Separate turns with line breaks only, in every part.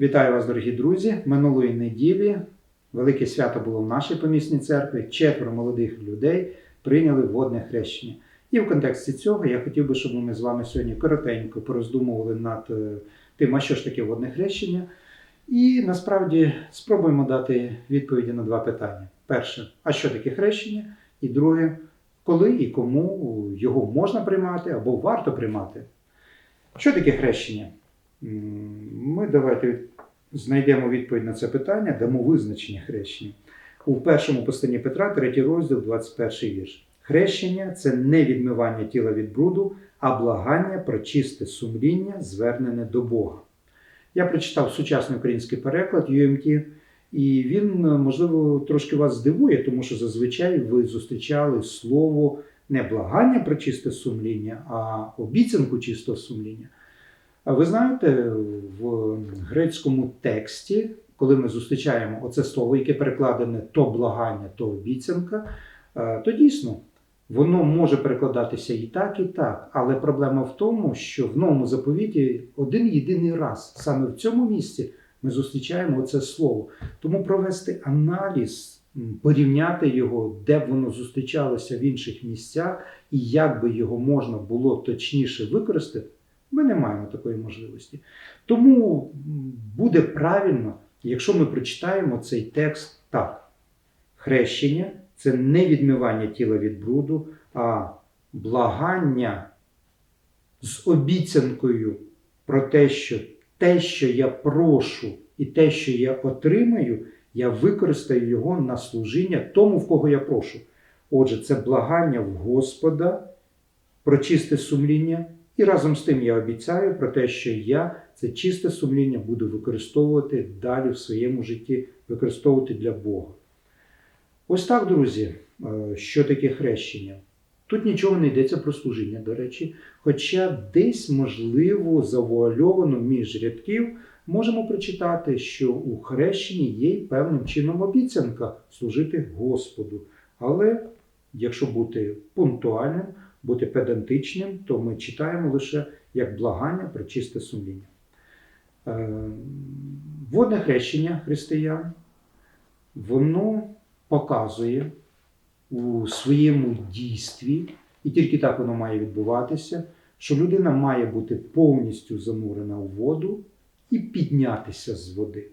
Вітаю вас, дорогі друзі! Минулої неділі велике свято було в нашій помісній церкві. Четверо молодих людей прийняли водне хрещення. І в контексті цього я хотів би, щоб ми з вами сьогодні коротенько пороздумували над е, тим, а що ж таке водне хрещення. І насправді спробуємо дати відповіді на два питання: перше, а що таке хрещення? І друге, коли і кому його можна приймати або варто приймати. Що таке хрещення? Ми давайте знайдемо відповідь на це питання, дамо визначення хрещення. У першому посланні Петра, 3 розділ, 21 вірш. Хрещення це не відмивання тіла від бруду, а благання про чисте сумління, звернене до Бога. Я прочитав сучасний український переклад UMT, і він, можливо, трошки вас здивує, тому що зазвичай ви зустрічали слово не благання про чисте сумління, а обіцянку чистого сумління. А ви знаєте, в грецькому тексті, коли ми зустрічаємо оце слово, яке перекладене то благання, то обіцянка, е, то дійсно воно може перекладатися і так, і так. Але проблема в тому, що в новому заповіті один єдиний раз, саме в цьому місці, ми зустрічаємо оце слово. Тому провести аналіз, порівняти його, де б воно зустрічалося в інших місцях, і як би його можна було точніше використати. Ми не маємо такої можливості. Тому буде правильно, якщо ми прочитаємо цей текст так. Хрещення це не відмивання тіла від бруду, а благання з обіцянкою про те, що те, що я прошу, і те, що я отримаю, я використаю його на служіння тому, в кого я прошу. Отже, це благання в Господа про чисте сумління. І разом з тим я обіцяю про те, що я це чисте сумління буду використовувати далі в своєму житті, використовувати для Бога. Ось так, друзі, е, що таке хрещення. Тут нічого не йдеться про служіння, до речі, хоча десь, можливо, завуальовано між рядків можемо прочитати, що у хрещенні є й певним чином обіцянка служити Господу. Але якщо бути пунктуальним, бути педантичним, то ми читаємо лише як благання про чисте сумління. Е, Водне хрещення християн, воно показує у своєму дійстві, і тільки так воно має відбуватися, що людина має бути повністю занурена у воду і піднятися з води.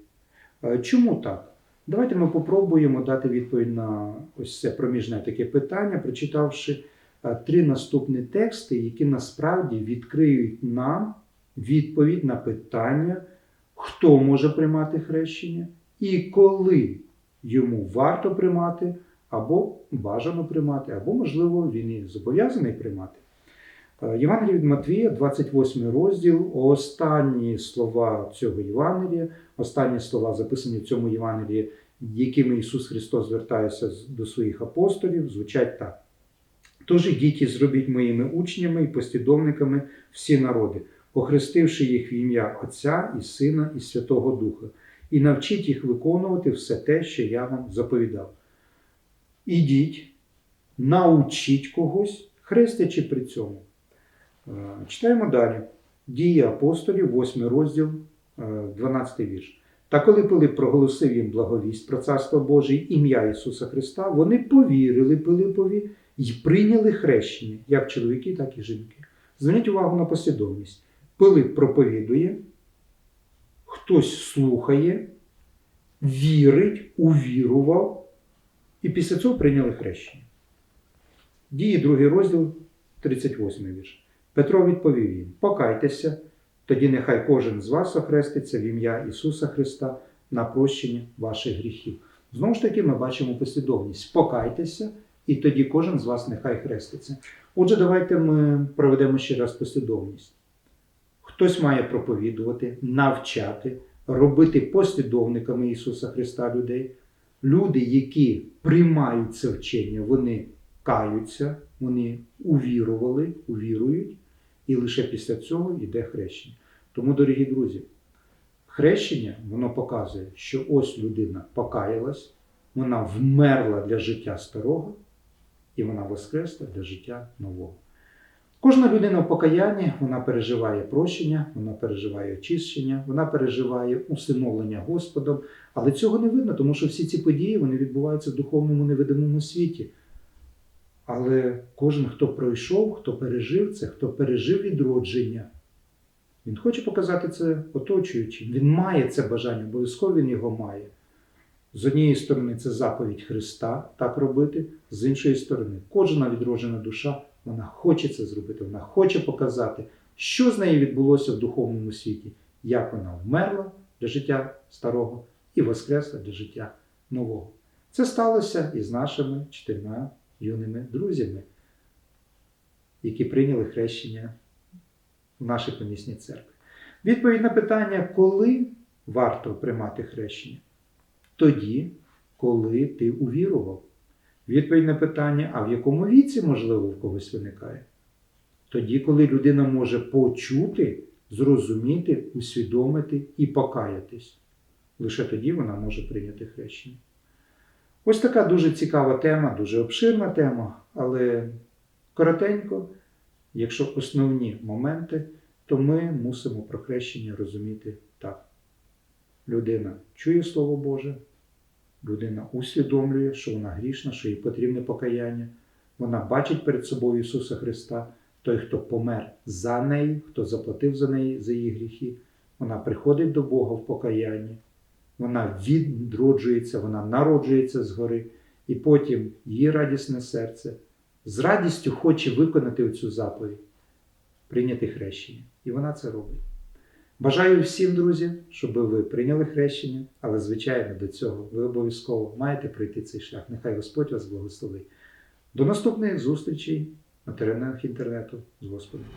Е, Чому так? Давайте ми попробуємо дати відповідь на ось це проміжне таке питання, прочитавши три наступні тексти, які насправді відкриють нам відповідь на питання, хто може приймати хрещення і коли йому варто приймати, або бажано приймати, або, можливо, він і зобов'язаний приймати. Е, Євангеліє від Матвія, 28 розділ, останні слова цього Євангелія, останні слова, записані в цьому Євангелії, якими Ісус Христос звертається до своїх апостолів, звучать так. Тож ідіть і зробіть моїми учнями і послідовниками всі народи, охрестивши їх в ім'я Отця і Сина і Святого Духа, і навчіть їх виконувати все те, що я вам заповідав. Ідіть, научіть когось, хрестячи при цьому. Е, Читаємо далі. Дії апостолів, 8 розділ, е, 12 вірш. Та коли Пилип проголосив їм благовість про Царство Боже ім'я Ісуса Христа, вони повірили Пилипові і прийняли хрещення, як чоловіки, так і жінки. Зверніть увагу на послідовність. Пилип проповідує, хтось слухає, вірить, увірував, і після цього прийняли хрещення. Дії другий розділ, 38 вірш. Петро відповів їм: Покайтеся, тоді нехай кожен з вас охреститься в ім'я Ісуса Христа на прощення ваших гріхів. Знову ж таки, ми бачимо послідовність: покайтеся, і тоді кожен з вас нехай хреститься. Отже, давайте ми проведемо ще раз послідовність. Хтось має проповідувати, навчати, робити послідовниками Ісуса Христа людей. Люди, які приймають це вчення, вони каються, вони увірували, увірують, і лише після цього йде хрещення. Тому, дорогі друзі, хрещення воно показує, що ось людина покаялась, вона вмерла для життя старого, і вона воскресла для життя нового. Кожна людина в покаянні вона переживає прощення, вона переживає очищення, вона переживає усиновлення Господом, але цього не видно, тому що всі ці події вони відбуваються в духовному невидимому світі. Але кожен, хто пройшов, хто пережив це, хто пережив відродження, він хоче показати це оточуючим. Він має це бажання, обов'язково він його має. З однієї сторони, це заповідь Христа так робити, з іншої сторони, кожна відроджена душа, вона хоче це зробити, вона хоче показати, що з нею відбулося в духовному світі, як вона вмерла для життя старого і воскресла для життя нового. Це сталося і з нашими чотирма юними друзями, які прийняли хрещення в нашій помісній церкві. Відповідь на питання, коли варто приймати хрещення? Тоді, коли ти увірував. Відповідь на питання, а в якому віці, можливо, в когось виникає? Тоді, коли людина може почути, зрозуміти, усвідомити і покаятись. Лише тоді вона може прийняти хрещення. Ось така дуже цікава тема, дуже обширна тема, але коротенько, якщо основні моменти, то ми мусимо про хрещення розуміти так. Людина чує Слово Боже, людина усвідомлює, що вона грішна, що їй потрібне покаяння. Вона бачить перед собою Ісуса Христа, той, хто помер за неї, хто заплатив за неї, за її гріхи. Вона приходить до Бога в покаянні, вона відроджується, вона народжується згори, і потім її радісне серце з радістю хоче виконати цю заповідь, прийняти хрещення. І вона це робить. Бажаю всім, друзі, щоб ви прийняли хрещення, але, звичайно, до цього ви обов'язково маєте пройти цей шлях. Нехай Господь вас благословить. До наступних зустрічей на теренах інтернету з Господом.